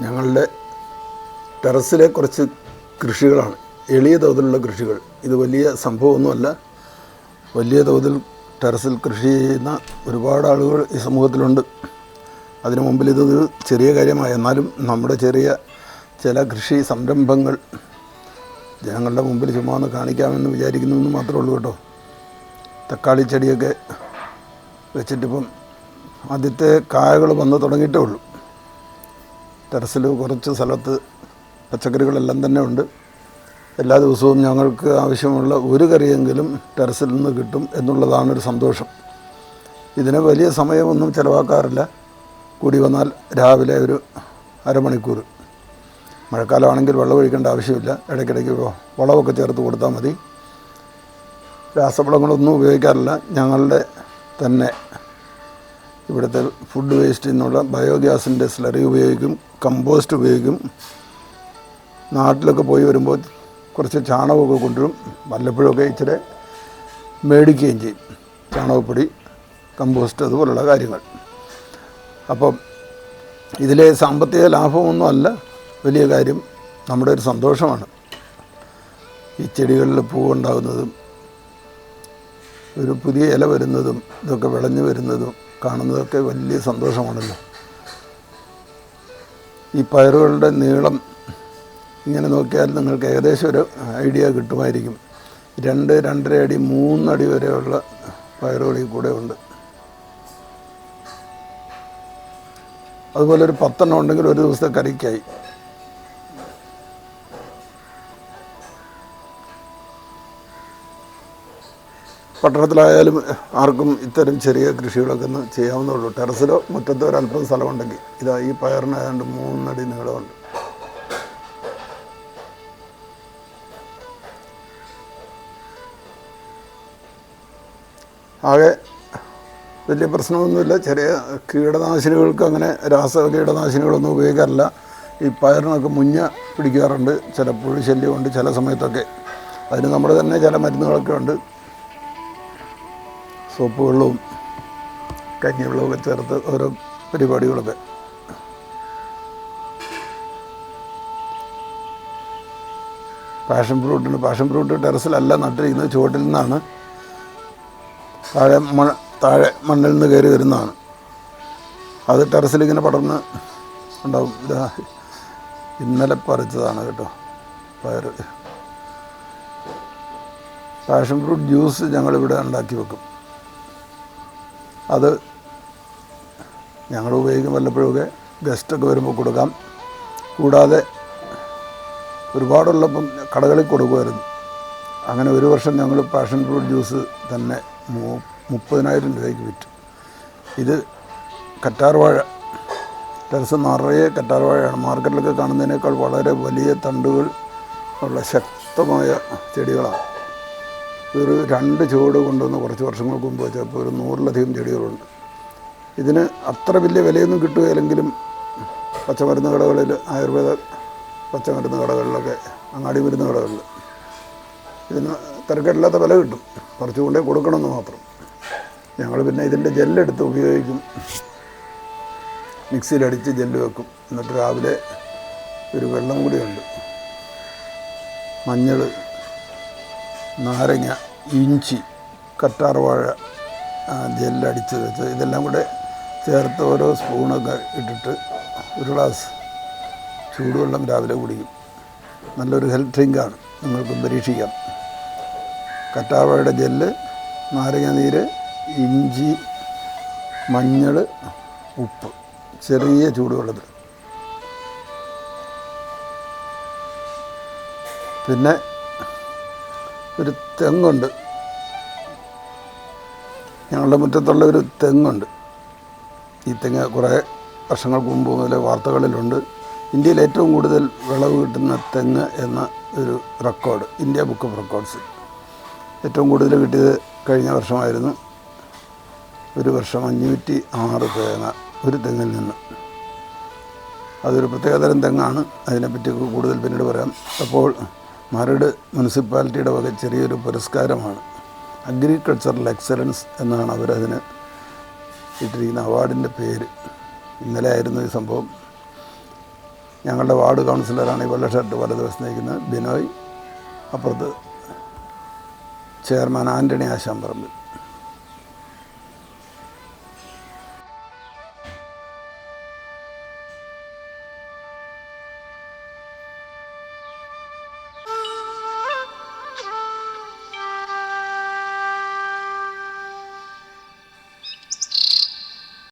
ഞങ്ങളുടെ ടെറസിലെ കുറച്ച് കൃഷികളാണ്. എളിയ തോതിലുള്ള കൃഷികൾ. ഇത് വലിയ സംഭവമൊന്നുമല്ല. വലിയ തോതിൽ ടെറസിൽ കൃഷി ചെയ്യുന്ന ഒരുപാട് ആളുകൾ ഈ സമൂഹത്തിലുണ്ട്. അതിനു മുമ്പിൽ ഇതൊരു ചെറിയ കാര്യമായി. എന്നാലും നമ്മുടെ ചെറിയ ചില കൃഷി സംരംഭങ്ങൾ ജനങ്ങളുടെ മുമ്പിൽ ചുമ്മാ ഒന്ന് കാണിക്കാമെന്ന് വിചാരിക്കുന്നു മാത്രമേ ഉള്ളൂ കേട്ടോ. തക്കാളി ചെടിയൊക്കെ വെച്ചിട്ടിപ്പം ആദ്യത്തെ കായകൾ വന്ന് തുടങ്ങിയിട്ടേ ഉള്ളൂ. ടെറസിൽ കുറച്ച് സ്ഥലത്ത് പച്ചക്കറികളെല്ലാം തന്നെ ഉണ്ട്. എല്ലാ ദിവസവും ഞങ്ങൾക്ക് ആവശ്യമുള്ള ഒരു കറിയെങ്കിലും ടെറസിൽ നിന്ന് കിട്ടും എന്നുള്ളതാണ് ഒരു സന്തോഷം. ഇതിന് വലിയ സമയമൊന്നും ചിലവാക്കാറില്ല. കൂടി വന്നാൽ രാവിലെ ഒരു അരമണിക്കൂർ. മഴക്കാലമാണെങ്കിൽ വെള്ളമൊഴിക്കേണ്ട ആവശ്യമില്ല. ഇടയ്ക്കിടയ്ക്ക് വളമൊക്കെ ചേർത്ത് കൊടുത്താൽ മതി. രാസവളങ്ങളൊന്നും ഉപയോഗിക്കാറില്ല. ഞങ്ങളുടെ തന്നെ ഇവിടുത്തെ ഫുഡ് വേസ്റ്റിൽ നിന്നുള്ള ബയോഗ്യാസിന്റെ സ്ലറി ഉപയോഗിക്കും കമ്പോസ്റ്റ് ഉപയോഗിക്കും. നാട്ടിലൊക്കെ പോയി വരുമ്പോൾ കുറച്ച് ചാണകമൊക്കെ കൊണ്ടുവരും. വല്ലപ്പോഴൊക്കെ ഇച്ചിരി മേടിക്കുകയും ചെയ്യും. ചാണകപ്പൊടി കമ്പോസ്റ്റ് അതുപോലുള്ള കാര്യങ്ങൾ. അപ്പം ഇതിലെ സാമ്പത്തിക ലാഭമൊന്നുമല്ല. വലിയ കാര്യം. നമ്മുടെ ഒരു സന്തോഷമാണ്. ഈ ചെടികളിൽ പൂവുണ്ടാകുന്നതും ഒരു പുതിയ ഇല വരുന്നതും ഇതൊക്കെ വിളഞ്ഞു വരുന്നതും കാണുന്നതൊക്കെ വലിയ സന്തോഷമാണല്ലോ. ഈ പയറുകളുടെ നീളം ഇങ്ങനെ നോക്കിയാൽ നിങ്ങൾക്ക് ഏകദേശം ഒരു ഐഡിയ കിട്ടുമായിരിക്കും. രണ്ട് രണ്ടര അടി മൂന്നടി വരെയുള്ള പയറുകൾ ഈ കൂടെ ഉണ്ട്. അതുപോലെ ഒരു പത്തെണ്ണം ഉണ്ടെങ്കിൽ ഒരു ദിവസത്തെ കറിക്കായി. പട്ടണത്തിലായാലും ആർക്കും ഇത്തരം ചെറിയ കൃഷികളൊക്കെ ഒന്ന് ചെയ്യാവുന്നേ ഉള്ളൂ. ടെറസിലോ മുറ്റത്തോ ഒരല്പം സ്ഥലമുണ്ടെങ്കിൽ ഇതാ ഈ പയറിന് ഏതാണ്ട് മൂന്നടി നീളമുണ്ട്. ആകെ വലിയ പ്രശ്നമൊന്നുമില്ല. ചെറിയ കീടനാശിനികൾക്ക് അങ്ങനെ രാസ കീടനാശിനികളൊന്നും ഉപയോഗിക്കാറില്ല. ഈ പയറിനൊക്കെ മുഞ്ഞ പിടിക്കാറുണ്ട്. ചിലപ്പോൾ ശല്യമുണ്ട് ചില സമയത്തൊക്കെ. അതിന് നമ്മൾ തന്നെ ചില മരുന്നുകളൊക്കെ ഉണ്ട്. സോപ്പ് വെള്ളവും ഒക്കെ ചേർത്ത് ഓരോ പരിപാടികളൊക്കെ. പാഷൻ ഫ്രൂട്ടുണ്ട് പാഷൻ ഫ്രൂട്ട് ടെറസിലല്ല നട്ടിരിക്കുന്നത് ചുവട്ടിൽ നിന്നാണ്. താഴെ മ താഴെ മണ്ണിൽ നിന്ന് കയറി വരുന്നതാണ്. അത് ടെറസിലിങ്ങനെ പടർന്ന് ഉണ്ടാവും. ഇന്നലെ പറിച്ചതാണ് കേട്ടോ പയർ പാഷൻ ഫ്രൂട്ട് ജ്യൂസ് ഞങ്ങളിവിടെ ഉണ്ടാക്കി വെക്കും. അത് ഞങ്ങൾ ഉപയോഗിക്കും വല്ലപ്പോഴൊക്കെ ഗസ്റ്റൊക്കെ വരുമ്പോൾ കൊടുക്കാം. കൂടാതെ ഒരുപാടുള്ളപ്പം കടകളിൽ കൊടുക്കുമായിരുന്നു. അങ്ങനെ ഒരു വർഷം ഞങ്ങൾ പാഷൻ ഫ്രൂട്ട് ജ്യൂസ് തന്നെ മുപ്പതിനായിരം രൂപയ്ക്ക് വിറ്റു. ഇത് കറ്റാർവാഴ ടെറസ് നിറയെ കറ്റാർവാഴയാണ് മാർക്കറ്റിലൊക്കെ കാണുന്നതിനേക്കാൾ വളരെ വലിയ തണ്ടുകൾ ഉള്ള ശക്തമായ ചെടികളാണ്. ഒരു രണ്ട് ചുവട് കൊണ്ടുവന്ന് കുറച്ച് വർഷങ്ങൾക്ക് മുമ്പ് വെച്ചപ്പോൾ ഒരു നൂറിലധികം ചെടികളുണ്ട്. ഇതിന് അത്ര വലിയ വിലയൊന്നും കിട്ടുകയില്ലെങ്കിലും പച്ചമരുന്ന് കടകളിൽ ആയുർവേദ പച്ചമരുന്ന് കടകളിലൊക്കെ അങ്ങാടി മരുന്ന് കടകളിൽ ഇതിന് തിരക്കില്ലാത്ത വില കിട്ടും. കുറച്ച് കൊണ്ടേ കൊടുക്കണമെന്ന് മാത്രം. ഞങ്ങൾ പിന്നെ ഇതിന്റെ ജെല്ലെടുത്ത് ഉപയോഗിക്കും. മിക്സിയിലടിച്ച് ജെല്ല് വെക്കും. എന്നിട്ട് രാവിലെ ഒരു വെള്ളം കൂടിയുണ്ട്. മഞ്ഞൾ നാരങ്ങ ഇഞ്ചി കറ്റാർവാഴ ജെല്ലടിച്ച് വെച്ച് ഇതെല്ലാം കൂടെ ചേർത്ത് ഓരോ സ്പൂണൊക്കെ ഇട്ടിട്ട് ഒരു ഗ്ലാസ് ചൂടുവെള്ളം രാവിലെ കുടിക്കും. നല്ലൊരു ഹെൽത്ത് ഡ്രിങ്കാണ് നിങ്ങൾക്കും പരീക്ഷിക്കാം. കറ്റാർവാഴയുടെ ജെല്ല് നാരങ്ങ നീര് ഇഞ്ചി മഞ്ഞൾ ഉപ്പ്. ചെറിയ ചൂടുവെള്ളത്തിൽ. പിന്നെ ഒരു തെങ്ങുണ്ട്. ഞങ്ങളുടെ മുറ്റത്തുള്ള ഒരു തെങ്ങുണ്ട്. ഈ തെങ്ങ് കുറേ വർഷങ്ങൾക്ക് മുമ്പ് മുതൽ വാർത്തകളിലുണ്ട്. ഇന്ത്യയിൽ ഏറ്റവും കൂടുതൽ വിളവ് കിട്ടുന്ന തെങ്ങ് എന്ന ഒരു record India book of records. ഏറ്റവും കൂടുതൽ കിട്ടിയത് കഴിഞ്ഞ വർഷമായിരുന്നു ഒരു വർഷം അഞ്ഞൂറ്റി ആറ് തേങ്ങ ഒരു തെങ്ങിൽ നിന്ന്. അതൊരു പ്രത്യേകതരം തെങ്ങാണ്. അതിനെപ്പറ്റി കൂടുതൽ പിന്നീട് പറയാം. അപ്പോൾ മരട് മുനിസിപ്പാലിറ്റിയുടെ വക ചെറിയൊരു പുരസ്കാരമാണ്. അഗ്രികൾച്ചറൽ എക്സലൻസ് എന്നാണ് അവരതിന് ഇട്ടിരിക്കുന്ന അവാർഡിന്റെ പേര്. ഇന്നലെ ആയിരുന്നു ഈ സംഭവം. ഞങ്ങളുടെ വാർഡ് കൗൺസിലറാണ് ഈ വെള്ള ഷർട്ട് വലതുവശത്ത് നയിക്കുന്നത് ബിനോയ്. അപ്പുറത്ത് ചെയർമാൻ ആന്റണി ആശാമ്പറമ്പിൽ